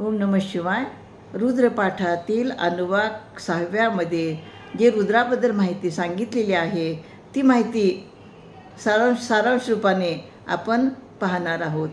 ओम नम शिवाय. रुद्रपाठातील अनुवाक सहाव्यामध्ये जे रुद्राबद्दल माहिती सांगितलेली आहे ती माहिती सारांश सारांश रूपाने आपण पाहणार आहोत.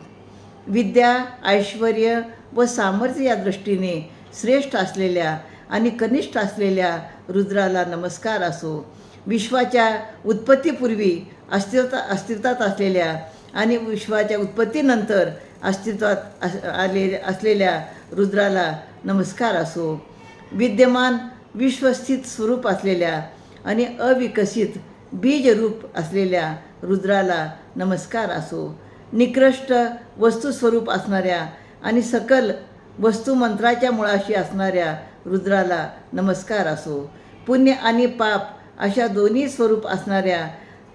विद्या ऐश्वर व सामर्थ्य या दृष्टीने श्रेष्ठ असलेल्या आणि कनिष्ठ असलेल्या रुद्राला नमस्कार असो. विश्वाच्या उत्पत्तीपूर्वी अस्तित्व अस्तित्वात असलेल्या आणि विश्वाच्या उत्पत्तीनंतर अस्तित्वात अस आले असलेल्या रुद्राला नमस्कार असो. विद्यमान विश्वस्थित स्वरूप असलेल्या आणि अविकसित बीजरूप असलेल्या रुद्राला नमस्कार असो. निकृष्ट वस्तुस्वरूप असणाऱ्या आणि सकल वस्तुमंत्राच्या मुळाशी असणाऱ्या रुद्राला नमस्कार असो. पुण्य आणि पाप अशा दोन्ही स्वरूप असणाऱ्या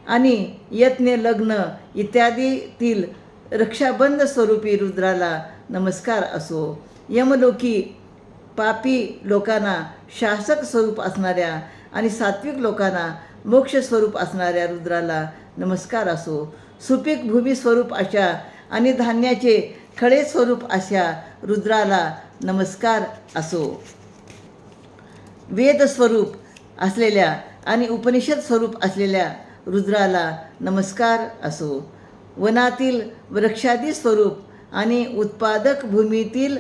आणि यज्ञ लग्न इत्यादीतील रक्षाबंध स्वरूपी रुद्राला नमस्कार असो. यमलोकी पापी लोकांना शासक स्वरूप असणाऱ्या आणि सात्विक लोकांना मोक्ष स्वरूप असणाऱ्या रुद्राला नमस्कार असो. सुपीक भूमी स्वरूप अशा आणि धान्याचे खडे स्वरूप अशा रुद्राला नमस्कार असो. वेद स्वरूप असलेल्या आणि उपनिषद स्वरूप असलेल्या रुद्राला नमस्कार असो. वनातील वृक्षादी स्वरूप आणि उत्पादक भूमीतील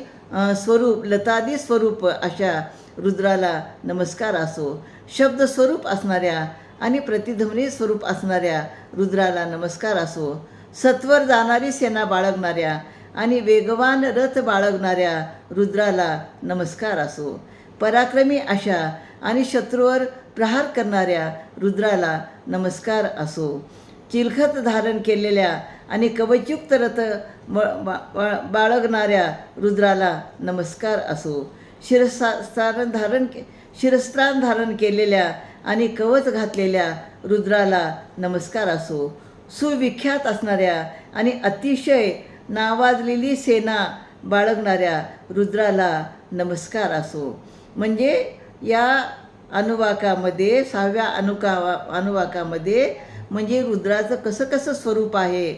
स्वरूप लतादी स्वरूप अशा रुद्राला नमस्कार असो. शब्द स्वरूप असणाऱ्या आणि प्रतिध्वनी स्वरूप असणाऱ्या रुद्राला नमस्कार असो. सत्वर जाणारी सेना बाळगणाऱ्या आणि वेगवान रथ बाळगणाऱ्या रुद्राला नमस्कार असो. पराक्रमी अशा आणि शत्रूवर प्रहार करणाऱ्या रुद्राला नमस्कार असो. चिलखत धारण केलेल्या आणि कवचयुक्त रथ ब- बा- बाळगणाऱ्या रुद्राला नमस्कार असो. शिरस्त्रान धारण के शिरस्त्रान धारण केलेल्या आणि कवच घातलेल्या रुद्राला नमस्कार असो. सुविख्यात असणाऱ्या आणि अतिशय नावाजलेली सेना बाळगणाऱ्या रुद्राला नमस्कार असो. म्हणजे या अनुवाकामध्ये सहाव्या अनुकावा अनुवाकामध्ये म्हणजे रुद्राचं कसं कसं स्वरूप आहे?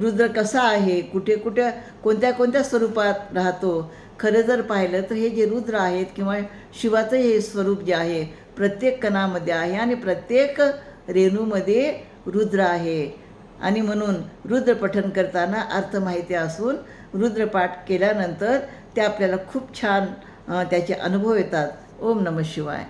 रुद्र कसा आहे? कुठे कुठे कोणत्या कोणत्या स्वरूपात राहतो? खरं जर पाहिलं तर हे जे रुद्र आहेत किंवा शिवाचं हे स्वरूप जे आहे प्रत्येक कणामध्ये आहे आणि प्रत्येक रेणूमध्ये रुद्र आहे. आणि म्हणून रुद्र पठन करताना अर्थ माहिती असून रुद्रपाठ केल्यानंतर ते आपल्याला खूप छान त्याचे अनुभव येतात. ओम नम शिवाय.